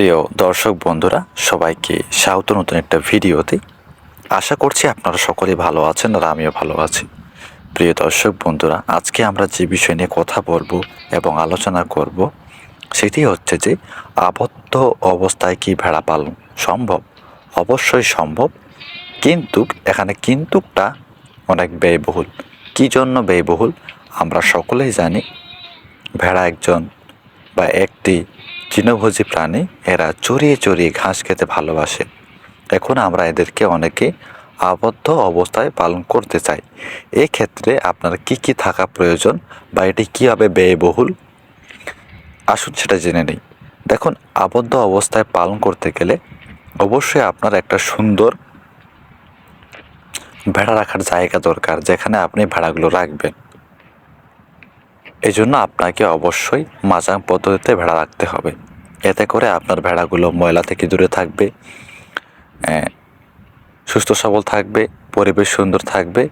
প্রিয় দর্শক বন্ধুরা, সবাইকে স্বাগত নতুন একটা ভিডিওতে। আশা করছি আপনারা সকলে ভালো আছেন আর আমিও ভালো আছি। প্রিয় দর্শক বন্ধুরা, আজকে আমরা যে বিষয় নিয়ে কথা বলব এবং আলোচনা করব, সেটি হচ্ছে যে আবদ্ধ অবস্থায় কি ভেড়া পালন সম্ভব? অবশ্যই সম্ভব, কিন্তু এখানে কিন্তুকটা অনেক ব্যয়বহুল। কী জন্য ব্যয়বহুল? আমরা সকলেই জানি, ভেড়া একজন বা একটি তৃণভোজী প্রাণী, এরা চড়িয়ে চড়িয়ে ঘাস খেতে ভালোবাসে। এখন আমরা এদেরকে অনেকে আবদ্ধ অবস্থায় পালন করতে চাই। এক্ষেত্রে আপনার কি কি থাকা প্রয়োজন বা এটি কীভাবে ব্যয়বহুল? আসুন সেটা জেনে নেই। দেখুন, আবদ্ধ অবস্থায় পালন করতে গেলে অবশ্যই আপনার একটা সুন্দর ভেড়া রাখার জায়গা দরকার, যেখানে আপনি ভেড়াগুলো রাখবেন। এই জন্য আপনাকে অবশ্যই মাচাং পদ্ধতিতে ভেড়া রাখতে হবে। এতে করে আপনার ভেড়াগুলো ময়লা থেকে দূরে থাকবে সুস্থ সবল থাকবে, পরিবেশ সুন্দর থাকবে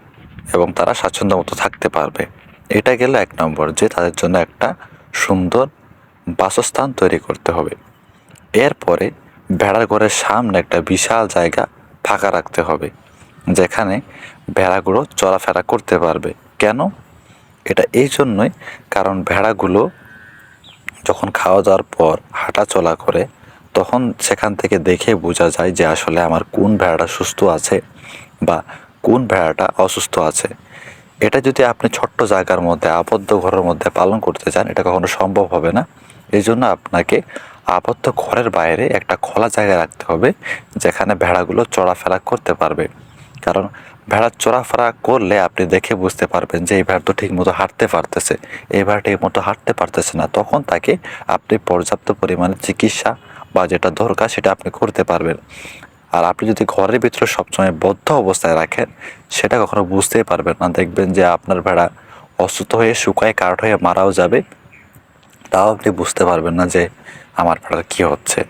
এবং তারা স্বাচ্ছন্দ্য মতো থাকতে পারবে। এটা গেল এক নম্বর যে তাদের জন্য একটা সুন্দর বাসস্থান তৈরি করতে হবে। এরপরে ভেড়ার ঘরের সামনে একটা বিশাল জায়গা ফাঁকা রাখতে হবে, যেখানে ভেড়াগুলো চলাফেরা করতে পারবে। কেন? এটা এই জন্যই কারণ ভেড়াগুলো যখন খাওয়া দাওয়ার পর হাঁটা চলা করে, তখন সেখান থেকে দেখে বোঝা যায় যে আসলে আমার কোন ভেড়াটা সুস্থ আছে বা কোন ভেড়াটা অসুস্থ আছে। এটা যদি আপনি ছোট্ট জায়গার মধ্যে, আবদ্ধ ঘরের মধ্যে পালন করতে চান, এটা কখনো সম্ভব হবে না। এই জন্য আপনাকে আবদ্ধ ঘরের বাইরে একটা খোলা জায়গা রাখতে হবে, যেখানে ভেড়াগুলো চড়াফেরা করতে পারবে। কারণ ভেড়া চড়াফেরা করলে আপনি দেখে বুঝতে পারবেন যে এই ভেড়া তো ঠিক মতো হাঁটতে পারতেছে। এই ভেড়া ঠিক মতো হাঁটতে পারতেছে না। তখন তাকে আপনি পর্যাপ্ত পরিমাণে চিকিৎসা বা যেটা দরকার সেটা আপনি করতে পারবেন। আর আপনি যদি ঘরের ভিতরে সবসময় বদ্ধ অবস্থায় রাখেন, সেটা কখনো বুঝতেই পারবেন না। দেখবেন যে আপনার ভেড়া অসুস্থ হয়ে, শুকায়, কাঠ হয়ে মারাও যাবে। তাও আপনি বুঝতে পারবেন না যে আমার ভেড়ার কী হচ্ছে।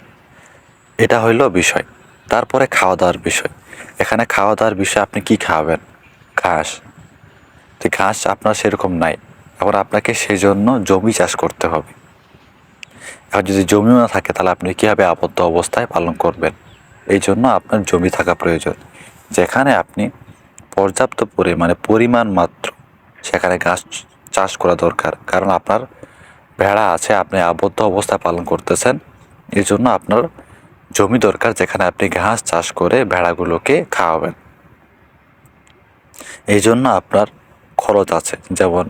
এটা হইল বিষয়। তারপরে খাওয়া দাওয়ার বিষয়। এখানে খাওয়া দাওয়ার বিষয় আপনি কি খাওয়াবেন ঘাস। তো ঘাস আপনার সেরকম নাই। এখন আপনাকে সেই জন্য জমি চাষ করতে হবে। আর যদি জমিও না থাকে, তাহলে আপনি কীভাবে আবদ্ধ অবস্থায় পালন করবেন? এই জন্য আপনার জমি থাকা প্রয়োজন। যেখানে আপনি পর্যাপ্ত পরিমাণে, পরিমাণ মাত্র সেখানে ঘাস চাষ করা দরকার। কারণ আপনার ভেড়া আছে, আপনি আবদ্ধ অবস্থায় পালন করতেছেন। এই জন্য আপনার জমি দরকার যেখানে আপনি ঘাস চাষ করে ভেড়াগুলোকে খাওয়াবেন। এই জন্য আপনার খরচ আছে। যেমন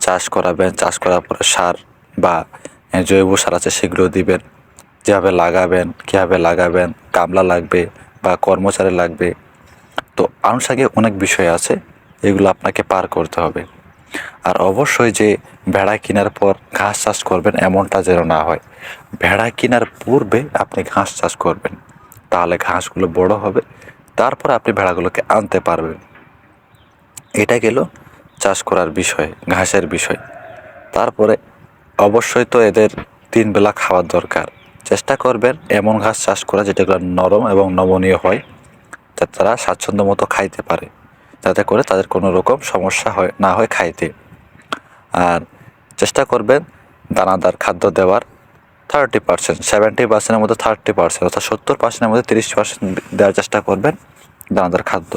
চাষ করাবেন, চাষ করার পরে সার বা জৈব সার আছে সেগুলো দিবেন। যেভাবে লাগাবেন, কীভাবে লাগাবেন কামলা লাগবে বা কর্মচারী লাগবে। তো আনুষাঙ্গিক অনেক বিষয় আছে, এগুলো আপনাকে পার করতে হবে। আর অবশ্যই যে ভেড়া কেনার পর ঘাস চাষ করবেন এমনটা যেন না হয়। ভেড়া কেনার পূর্বে আপনি ঘাস চাষ করবেন। তাহলে ঘাসগুলো বড় হবে, তারপর আপনি ভেড়াগুলোকে আনতে পারবেন। এটা গেল চাষ করার বিষয়, ঘাসের বিষয়। তারপরে অবশ্যই তো এদের তিন বেলা খাওয়ার দরকার। চেষ্টা করবেন এমন ঘাস চাষ করা যেটাগুলো নরম এবং নমনীয় হয় যাতে তারা স্বাচ্ছন্দ্য মতো খাইতে পারে। যাতে করে তাদের কোনো রকম সমস্যা হয়, না হয় খাইতে। আর চেষ্টা করবেন দানাদার খাদ্য দেওয়ার থার্টি পার্সেন্ট সেভেন্টি পার্সেন্টের মধ্যে থার্টি পার্সেন্ট অর্থাৎ সত্তর পার্সেন্টের মধ্যে তিরিশ পার্সেন্ট দেওয়ার চেষ্টা করবেন দানাদার খাদ্য।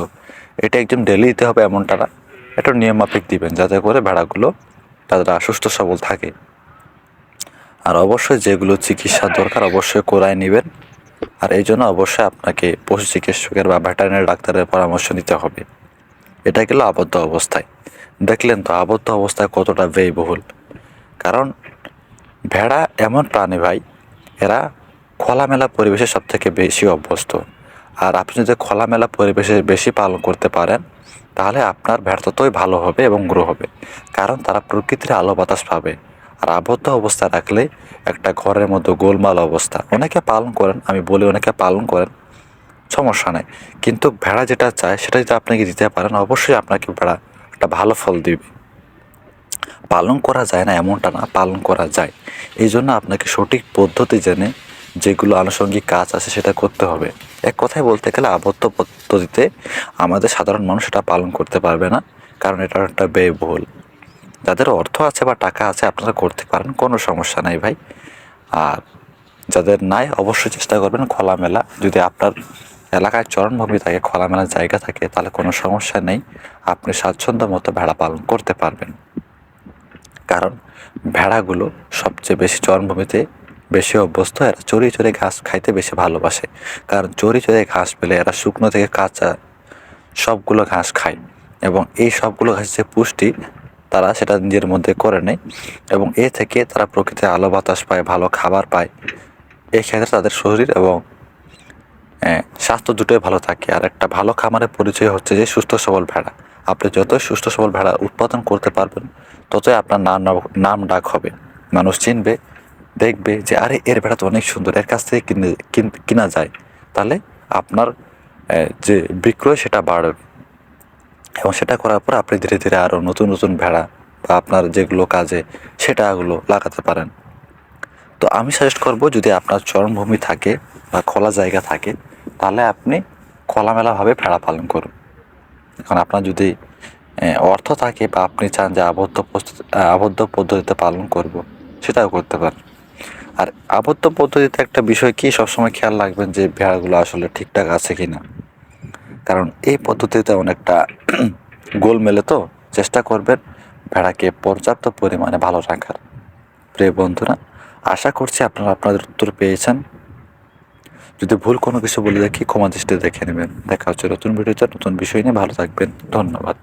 এটা একদম ডেলি দিতে হবে এমনটা না। একটু নিয়মমাফিক দিবেন যাতে করে ভেড়াগুলো তাদের সুস্থ সবল থাকে। আর অবশ্যই যেগুলো চিকিৎসা দরকার অবশ্যই করায় নেবেন। আর এই জন্য অবশ্যই আপনাকে পশু চিকিৎসকের বা ভেটারিনারি ডাক্তারের পরামর্শ নিতে হবে। এটা গেল আবদ্ধ অবস্থায়। দেখলেন তো আবদ্ধ অবস্থায় কতটা ব্যয়বহুল। কারণ ভেড়া এমন প্রাণী ভাই, এরা খোলামেলা পরিবেশে সব থেকে বেশি অভ্যস্ত। আর আপনি যদি খোলামেলা পরিবেশে বেশি পালন করতে পারেন, তাহলে আপনার ভেড়া ততই ভালো হবে এবং গ্রো হবে। কারণ তারা প্রকৃতির আলো বাতাস পাবে। আর আবদ্ধ অবস্থা রাখলে একটা ঘরের মধ্যে গোলমাল অবস্থা। অনেকে পালন করেন, আমি বলি অনেকে পালন করেন সমস্যা নেই। কিন্তু ভেড়া যেটা চায় সেটা যদি আপনাকে দিতে পারেন। অবশ্যই আপনাকে ভেড়া একটা ভালো ফল দিবে। পালন করা যায় না, এমনটা না, পালন করা যায়। এই জন্য আপনাকে সঠিক পদ্ধতি জেনে যেগুলো আনুষঙ্গিক কাজ আছে, সেটা করতে হবে। এক কথায় বলতে গেলে আবদ্ধ পদ্ধতিতে আমাদের সাধারণ মানুষ এটা পালন করতে পারবে না, কারণ এটা একটা ব্যয়বহুল। যাদের অর্থ আছে বা টাকা আছে, আপনারা করতে পারেন, কোনো সমস্যা নাই ভাই। আর যাদের নাই, অবশ্যই চেষ্টা করবেন খোলামেলা। যদি আপনার এলাকায় চরণভূমি থাকে খোলামেলা জায়গা থাকে, তাহলে কোনো সমস্যা নেই। আপনি স্বাচ্ছন্দ্য মতো ভেড়া পালন করতে পারবেন। কারণ ভেড়াগুলো সবচেয়ে বেশি চরণভূমিতে বেশি অভ্যস্ত। এরা চড়ি চড়ে ঘাস খাইতে বেশি ভালোবাসে। কারণ চড়ি চড়ে ঘাস পেলে এরা শুকনো থেকে কাঁচা সবগুলো ঘাস খায়। এবং এই সবগুলো ঘাস যে পুষ্টি, তারা সেটা নিজের মধ্যে করে নেয়। এবং এ থেকে তারা প্রকৃতির আলো বাতাস পায়, ভালো খাবার পায়। এই ক্ষেত্রে তাদের শরীর এবং স্বাস্থ্য দুটোই ভালো থাকে। আর একটা ভালো খামারের পরিচয় হচ্ছে যে সুস্থ সবল ভেড়া। আপনি যতই সুস্থ সবল ভেড়া উৎপাদন করতে পারবেন, ততই আপনার নাম নাম ডাক হবে। মানুষ চিনবে, দেখবে যে, আরে, এর ভেড়া তো অনেক সুন্দর, এর কাছ থেকে কিনে, কিন- যায়। তাহলে আপনার যে বিক্রয় সেটা বাড়বে। এবং সেটা করার পর আপনি ধীরে ধীরে আরও নতুন নতুন ভেড়া বা আপনার যেগুলো কাজে সেটাগুলো লাগাতে পারেন। তো আমি সাজেস্ট করব, যদি আপনার চরণভূমি থাকে বা খোলা জায়গা থাকে তাহলে আপনি খোলামেলাভাবে ভেড়া পালন করুন। এখন আপনার যদি অর্থ থাকে বা আপনি চান যে আবদ্ধ আবদ্ধ পদ্ধতিতে পালন করব, সেটাও করতে পারেন। আর আবদ্ধ পদ্ধতিতে একটা বিষয় কি সবসময় খেয়াল রাখবেন যে ভেড়াগুলো আসলে ঠিকঠাক আছে কি না কারণ এই পদ্ধতিতে অনেকটা গোল মেলে তো, চেষ্টা করবেন ভেড়াকে পর্যাপ্ত পরিমাণে ভালো রাখার। প্রিয় বন্ধুরা, আশা করছি আপনারা আপনাদের উত্তর পেয়েছেন। যদি ভুল কোনো কিছু বলে দেখি ক্ষমা দৃষ্টিতে দেখে নেবেন। দেখা হচ্ছে নতুন ভিডিওতে, নতুন বিষয় নিয়ে। ভালো থাকবেন। ধন্যবাদ।